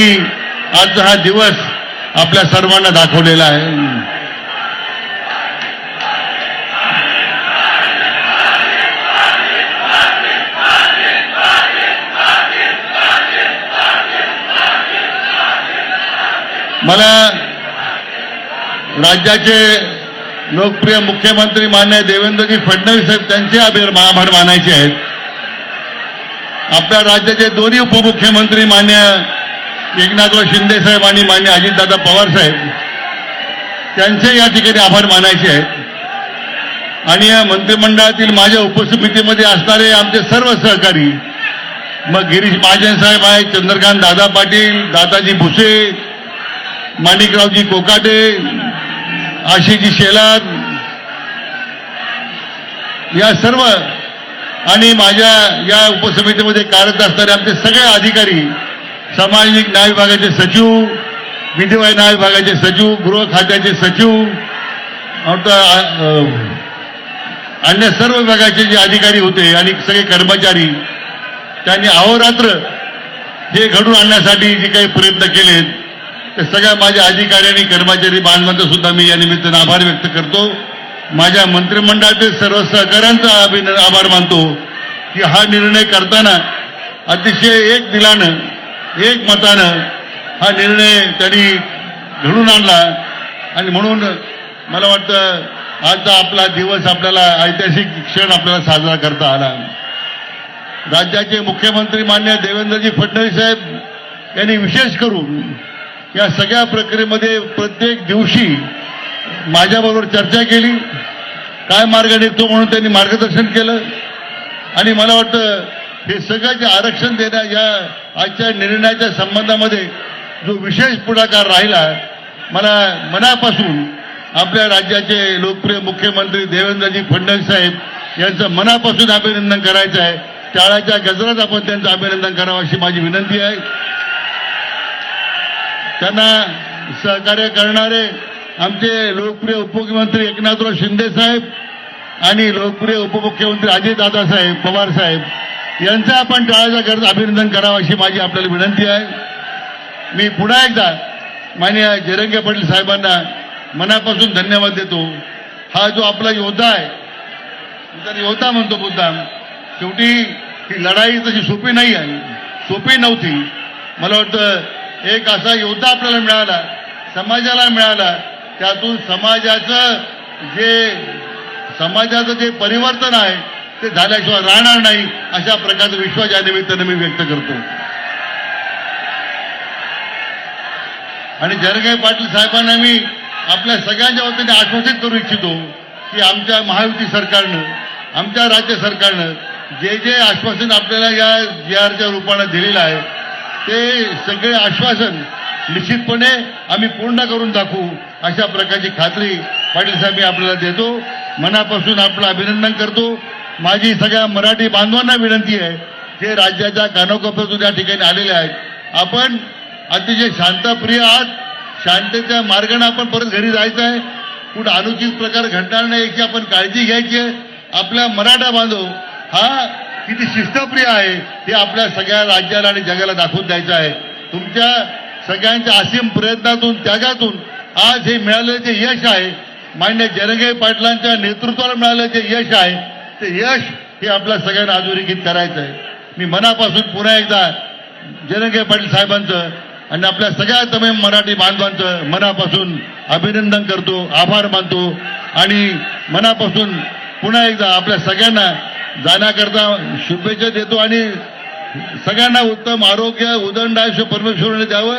की आजचा हा दिवस आपल्या सर्वांना दाखवलेला आहे. मला राज्याचे लोकप्रिय मुख्यमंत्री मान्य देवेंद्रजी फडणवीस साहेब त्यांचे आभार आभार मानायचे आहेत. आपल्या राज्याचे दोन्ही उपमुख्यमंत्री मान्य एकनाथराव शिंदे साहेब आणि मान्य अजितदादा पवार साहेब त्यांचे या ठिकाणी आभार मानायचे आहेत. आणि या मंत्रिमंडळातील माझ्या उपसमितीमध्ये असणारे आमचे सर्व सहकारी मग गिरीश महाजन साहेब आहेत चंद्रकांत दादा पाटील दादाजी भुसे माणिकरावजी कोकाटे आशिजी शेलार या सर्व आणि माझ्या या उपसमितीमध्ये कार्यरत असणारे आमचे सगळे अधिकारी सामाजिक न्याय विभागाचे सचिव विधिवाय न्याय विभागाचे सचिव गृह खात्याचे सचिव अन्य सर्व विभागाचे जे अधिकारी होते आणि सगळे कर्मचारी त्यांनी अहोरात्र हे घडून आणण्यासाठी जे काही प्रयत्न केलेत ते सगळ्या माझ्या अधिकारी आणि कर्मचारी बांधवांचं सुद्धा मी या निमित्तानं आभार व्यक्त करतो. माझ्या मंत्रिमंडळातील सर्व सहकाऱ्यांचा अभिन आभार मानतो की हा निर्णय करताना अतिशय एक दिलानं एक मतानं हा निर्णय त्यांनी घडून आणला. आणि म्हणून मला वाटतं आजचा आपला दिवस आपल्याला ऐतिहासिक क्षण आपल्याला साजरा करता आला. राज्याचे मुख्यमंत्री मान्य देवेंद्रजी फडणवीस साहेब यांनी विशेष करून या सगळ्या प्रक्रियेमध्ये प्रत्येक दिवशी माझ्याबरोबर चर्चा केली. काय मार्ग निघतो म्हणून त्यांनी मार्गदर्शन केलं. आणि मला वाटतं हे सगळं जे आरक्षण देण्या या आजच्या निर्णयाच्या संबंधामध्ये जो विशेष पुढाकार राहिला मला मनापासून आपल्या राज्याचे लोकप्रिय मुख्यमंत्री देवेंद्रजी फडणवीस साहेब यांचं मनापासून अभिनंदन करायचं आहे. टाळाच्या गजरात आपण त्यांचं अभिनंदन करावं अशी माझी विनंती आहे. त्यांना सहकार्य करणारे आमचे लोकप्रिय उपमुख्यमंत्री एकनाथराव शिंदे साहेब आणि लोकप्रिय उपमुख्यमंत्री अजितदादा साहेब पवार साहेब यांचं आपण टाळाचा गरज अभिनंदन करावं अशी माझी आपल्याला विनंती आहे. मी पुन्हा एकदा मान्य जरंगे पाटील साहेबांना मनापासून धन्यवाद देतो. हा जो आपला योद्धा आहे तर योद्धा म्हणतो मुद्दाम शेवटी ही लढाई तशी सोपी नाही आहे सोपी नव्हती. मला वाटतं एक असा योद्धा आपल्याला मिळाला समाजाला मिळाला त्यातून समाजाचं जे समाजाचं जे परिवर्तन आहे ते झाल्याशिवाय राहणार नाही अशा प्रकारचा विश्वास या निमित्तानं मी व्यक्त करतो. आणि जरगे पाटील साहेबांना मी आपल्या सगळ्यांच्या वतीने आश्वासित करू इच्छितो की आमच्या महायुती सरकारनं आमच्या राज्य सरकारनं जे जे आश्वासन आपल्याला या जी आरच्या रूपानं दिलेलं आहे ते सगळे आश्वासन निश्चितपणे आम्ही पूर्ण करून दाखवू अशा प्रकारची खात्री पाटील साहेब मी आपल्याला देतो. मनापासून आपलं अभिनंदन करतो. माझी सगळ्या मराठी बांधवांना विनंती आहे जे राज्याच्या कानोकोपऱ्यातून या ठिकाणी आलेले आहेत आपण अतिशय शांतप्रिय आहात. शांततेच्या मार्गाने आपण परत घरी जायचं आहे. कुठं अनुचित प्रकार घडणार नाही याची आपण काळजी घ्यायची आहे. आपला मराठा बांधव हा किती शिस्तप्रिय आहे हे आपल्या सगळ्या राज्याला आणि जगाला दाखवून द्यायचं आहे. तुमच्या सगळ्यांच्या असीम प्रयत्नातून त्यागातून आज हे मिळालेलं जे यश आहे मान्य जनगे पाटलांच्या नेतृत्वाला मिळालं जे यश आहे ते यश हे आपल्या सगळ्यांना अधोरेखित करायचं आहे मी मनापासून पुन्हा एकदा जनके पाटील साहेबांचं आणि आपल्या सगळ्या तमाम मराठी बांधवांचं मनापासून अभिनंदन करतो आभार मानतो आणि मनापासून पुन्हा एकदा आपल्या सगळ्यांना जाण्याकरता शुभेच्छा देतो आणि सगळ्यांना उत्तम आरोग्य उदंड आयुष्य परमेश्वराने द्यावं.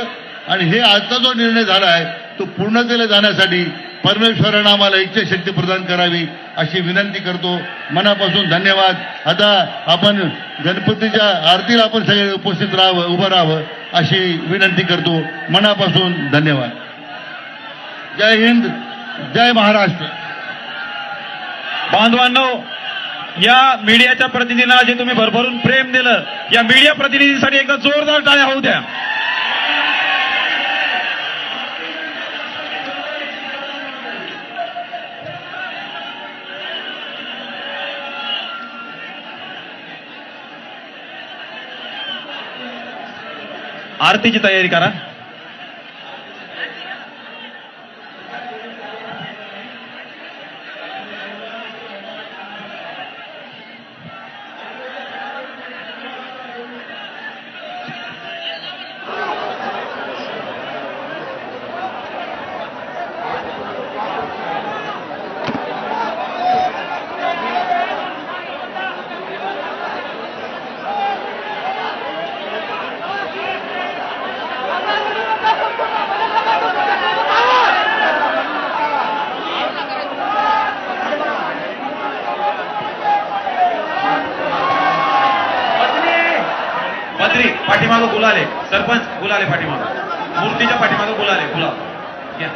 आणि हे आजचा जो निर्णय झाला आहे तो पूर्णतेला जाण्यासाठी परमेश्वरानं आम्हाला इच्छाशक्ती प्रदान करावी अशी विनंती करतो. मनापासून धन्यवाद. आता आपण गणपतीच्या आरतीला आपण सगळे उपस्थित राहावं उभं राहावं अशी विनंती करतो. मनापासून धन्यवाद. जय हिंद जय महाराष्ट्र. बांधवांनो या मीडियाच्या प्रतिनिधींना जे तुम्ही भरभरून प्रेम दिलं या मीडिया प्रतिनिधींसाठी एकदा जोरदार टाळ्या होऊ द्या. आरतीची तयारी करा पाठीमागं गुलाले सरपंच गुलाले पाठीमागं. मूर्तीच्या पाठीमागं गुलाले गुलाब घ्या